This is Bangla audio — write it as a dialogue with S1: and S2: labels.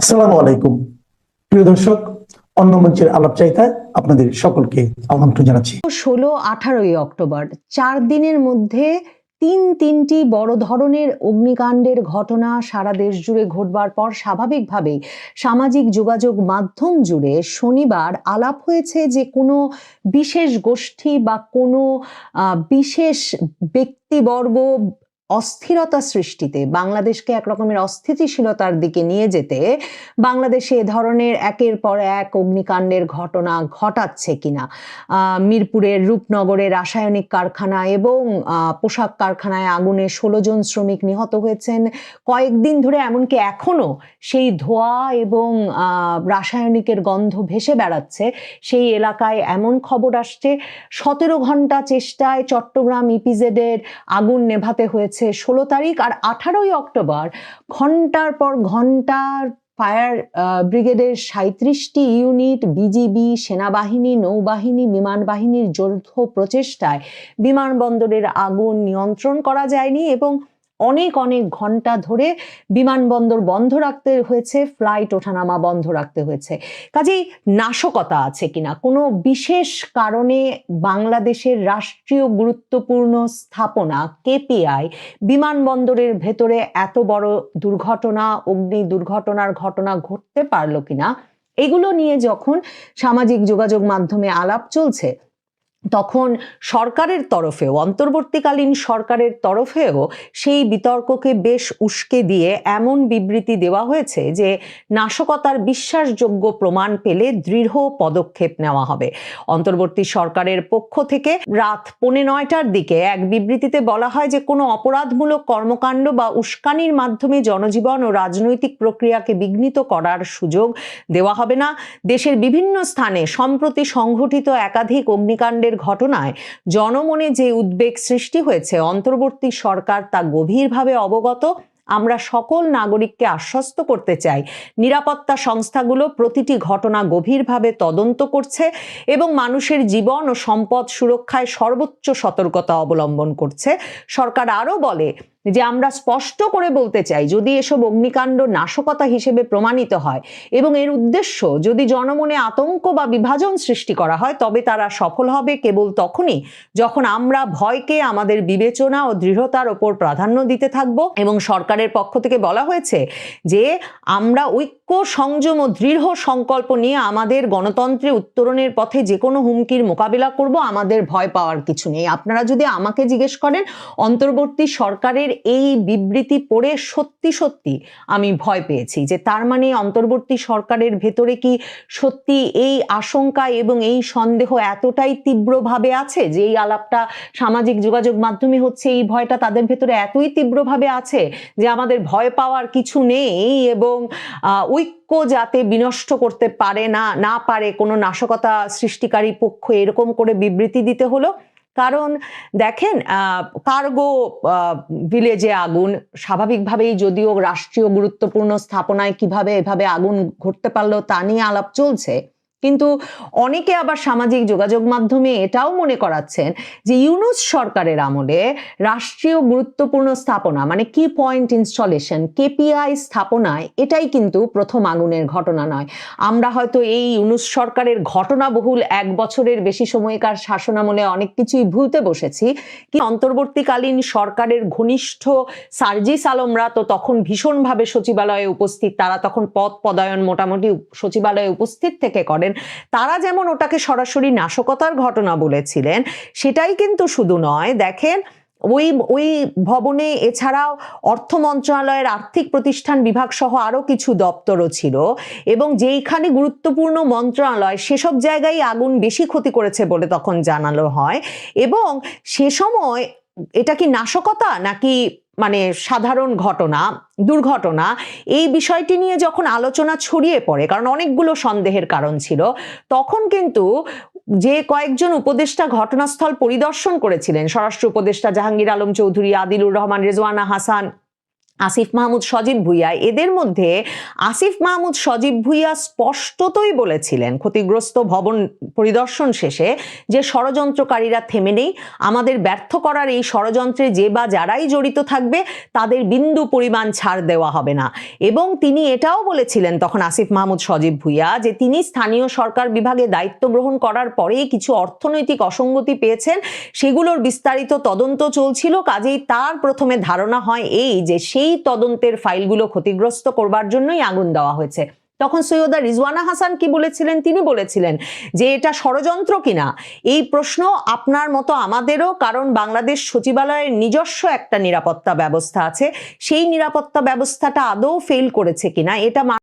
S1: আসসালামু আলাইকুম। প্রিয় দর্শক, অন্য মঞ্চের আলাপ চাইতায় আপনাদের সকলকে আমন্ত্রণ জানাচ্ছি।
S2: ষোলো, আঠারোই অক্টোবর, চার দিনের মধ্যে তিন তিনটি বড় ধরনের অগ্নিকাণ্ডের ঘটনা সারা দেশ জুড়ে ঘটবার পর স্বাভাবিকভাবেই সামাজিক যোগাযোগ মাধ্যম জুড়ে শনিবার আলাপ হয়েছে যে কোনো বিশেষ গোষ্ঠী বা কোনো বিশেষ ব্যক্তিবর্গ অস্থিরতা সৃষ্টিতে, বাংলাদেশকে একরকমের অস্থিতিশীলতার দিকে নিয়ে যেতে বাংলাদেশে এ ধরনের একের পর এক অগ্নিকাণ্ডের ঘটনা ঘটাচ্ছে কিনা? মিরপুরের রূপনগরে রাসায়নিক কারখানা এবং পোশাক কারখানায় আগুনে ষোলো জন শ্রমিক নিহত হয়েছেন। কয়েকদিন ধরে এমনকি এখনও সেই ধোঁয়া এবং রাসায়নিকের গন্ধ ভেসে বেড়াচ্ছে। সেই এলাকায় এমন খবর আসছে, সতেরো ঘণ্টা চেষ্টায় চট্টগ্রাম ইপিজেডের আগুন নেভাতে হয়েছে ষোলো তারিখ আর আঠারোই অক্টোবর ঘণ্টার পর ঘণ্টার ফায়ার ব্রিগেডের সাঁত্রিশটি ইউনিট, বিজিবি, সেনাবাহিনী, নৌবাহিনী, বিমান বাহিনীর যৌথ প্রচেষ্টায় বিমানবন্দরের আগুন নিয়ন্ত্রণ করা যায়নি এবং অনেক অনেক ঘণ্টা ধরে বিমানবন্দর বন্ধ রাখতে হয়েছে, ফ্লাইট ওঠানামা বন্ধ রাখতে হয়েছে। কাজেই নাশকতা আছে কিনা? কোনো বিশেষ কারণে বাংলাদেশের রাষ্ট্রীয় গুরুত্বপূর্ণ স্থাপনা কেপিআই বিমানবন্দরের ভেতরে এত বড় দুর্ঘটনা, অগ্নি দুর্ঘটনার ঘটনা ঘটতে পারল কিনা? এগুলো নিয়ে যখন সামাজিক যোগাযোগ মাধ্যমে আলাপ চলছে তখন সরকারের তরফেও, অন্তর্বর্তীকালীন সরকারের তরফেও সেই বিতর্ককে বেশ উস্কে দিয়ে এমন বিবৃতি দেওয়া হয়েছে যে নাশকতার বিশ্বাসযোগ্য প্রমাণ পেলে দৃঢ় পদক্ষেপ নেওয়া হবে। অন্তর্বর্তী সরকারের পক্ষ থেকে রাত পৌনে নয়টার দিকে এক বিবৃতিতে বলা হয় যে কোনো অপরাধমূলক কর্মকাণ্ড বা উস্কানির মাধ্যমে জনজীবন ও রাজনৈতিক প্রক্রিয়াকে বিঘ্নিত করার সুযোগ দেওয়া হবে না। দেশের বিভিন্ন স্থানে সম্প্রতি সংঘটিত একাধিক অগ্নিকাণ্ডের ঘটনায় জনমনে যে উদ্বেগ সৃষ্টি হয়েছে, অন্তর্বর্তী সরকার তা গভীরভাবে অবগত। আমরা সকল নাগরিককে আশ্বস্ত করতে চাই। নিরাপত্তা সংস্থাগুলো প্রতিটি ঘটনা গভীরভাবে তদন্ত করছে এবং মানুষের জীবন ও সম্পদ সুরক্ষায় সর্বোচ্চ সতর্কতা অবলম্বন করছে। সরকার আরও বলে যে আমরা স্পষ্ট করে বলতে চাই, যদি এসব অগ্নিকাণ্ড নাশকতা হিসেবে প্রমাণিত হয় এবং এর উদ্দেশ্য যদি জনমনে আতঙ্ক বা বিভাজন সৃষ্টি করা হয়, তবে তারা সফল হবে কেবল তখনই যখন আমরা ভয়কে আমাদের বিবেচনা ও দৃঢ়তার ওপর প্রাধান্য দিতে থাকব। এবং সরকারের পক্ষ থেকে বলা হয়েছে যে আমরা ঐক্য, সংযম ও দৃঢ় সংকল্প নিয়ে আমাদের গণতন্ত্রে উত্তরণের পথে যে কোনো হুমকির মোকাবিলা করব, আমাদের ভয় পাওয়ার কিছু নেই। আপনারা যদি আমাকে জিজ্ঞেস করেন, অন্তর্বর্তী সরকারের এই বিবৃতি পড়ে সত্যি সত্যি আমি ভয় পেয়েছি যে তার মানে অন্তর্বর্তী সরকারের ভেতরে কি সত্যি এই আশঙ্কা এবং এই সন্দেহ এতটাই তীব্রভাবে আছে যে এই আলাপটা সামাজিক যোগাযোগ মাধ্যমে হচ্ছে এই ভয়টা তাদের ভেতরে এতই তীব্রভাবে আছে যে আমাদের ভয় পাওয়ার কিছু নেই এবং ঐক্য যাতে বিনষ্ট করতে পারে না না পারে কোনো নাশকতা সৃষ্টিকারী পক্ষ এরকম করে বিবৃতি দিতে হলো। কারণ দেখেন কার্গো ভিলেজে আগুন, স্বাভাবিকভাবেই যদিও রাষ্ট্রীয় গুরুত্বপূর্ণ স্থাপনায় কীভাবে এভাবে আগুন ঘটতে পারল তা নিয়ে আলাপ চলছে কিন্তু অনেকে আবার সামাজিক যোগাযোগ মাধ্যমে এটাও মনে করাচ্ছেন যে ইউনুস সরকারের আমলে রাষ্ট্রীয় গুরুত্বপূর্ণ স্থাপনা মানে কি পয়েন্ট ইনস্টলেশন কেপিআই স্থাপনায় এটাই কিন্তু প্রথম আগুনের ঘটনা নয়। আমরা হয়তো এই ইউনুস সরকারের ঘটনাবহুল এক বছরের বেশি সময়কার শাসনামলে অনেক কিছুই ভুলতে বসেছি কি অন্তর্বর্তীকালীন সরকারের ঘনিষ্ঠ সার্জিস আলমরা তো তখন ভীষণভাবে সচিবালয়ে উপস্থিত, তারা তখন পদ পদায়ন মোটামুটি সচিবালয়ে উপস্থিত থেকে করেন তারা যেমন ওটাকে সরাসরি নাশকতার ঘটনা বলেছিলেন, সেটাই কিন্তু শুধু নয়, দেখেন ওই ওই ভবনে এছাড়াও অর্থ মন্ত্রণালয়ের আর্থিক প্রতিষ্ঠান বিভাগ সহ আরও কিছু দপ্তরও ছিল এবং যেইখানে গুরুত্বপূর্ণ মন্ত্রণালয়, সেসব জায়গায় আগুন বেশি ক্ষতি করেছে বলে তখন জানানো হয় এবং সে সময় এটা কি নাশকতা নাকি মানে সাধারণ ঘটনা, দুর্ঘটনা, এই বিষয়টি নিয়ে যখন আলোচনা ছড়িয়ে পড়ে, কারণ অনেকগুলো সন্দেহের কারণ ছিল, তখন কিন্তু যে কয়েকজন উপদেষ্টা ঘটনাস্থল পরিদর্শন করেছিলেন, স্বরাষ্ট্র উপদেষ্টা জাহাঙ্গীর আলম চৌধুরী, আদিলুর রহমান, রেজওয়ানা হাসান আসিফ মাহমুদ সজীব ভুইয়া। এদের মধ্যে আসিফ মাহমুদ সজীব ভুইয়া স্পষ্টতই বলেছিলেন, ক্ষতিগ্রস্ত ভবন পরিদর্শন শেষে যে ষড়যন্ত্রকারীরা থেমে নেই, আমাদের ব্যর্থ করার এই ষড়যন্ত্রে যে বা যারাই জড়িত থাকবে, তাদের বিন্দু পরিমাণ ছাড় দেওয়া হবে না। এবং তিনি এটাও বলেছিলেন তখন আসিফ মাহমুদ সজীব ভুইয়া যে তিনি স্থানীয় সরকার বিভাগে দায়িত্ব গ্রহণ করার পরেই কিছু অর্থনৈতিক অসঙ্গতি পেয়েছেন, সেগুলোর বিস্তারিত তদন্ত চলছিল, কাজেই তার প্রথমে ধারণা হয় এই যে সেই তদন্তের ফাইলগুলো ক্ষতিগ্রস্ত করবার জন্যই আগুন দেওয়া হয়েছে। তখন সৈয়দা রিজওয়ানা হাসান কি বলেছিলেন? তিনি বলেছিলেন যে এটা ষড়যন্ত্র কিনা? এই প্রশ্ন আপনার মতো আমাদেরও, কারণ বাংলাদেশ সচিবালয়ের নিজস্ব একটা নিরাপত্তা ব্যবস্থা আছে। সেই নিরাপত্তা ব্যবস্থাটা আদৌ ফেল করেছে কিনা? এটা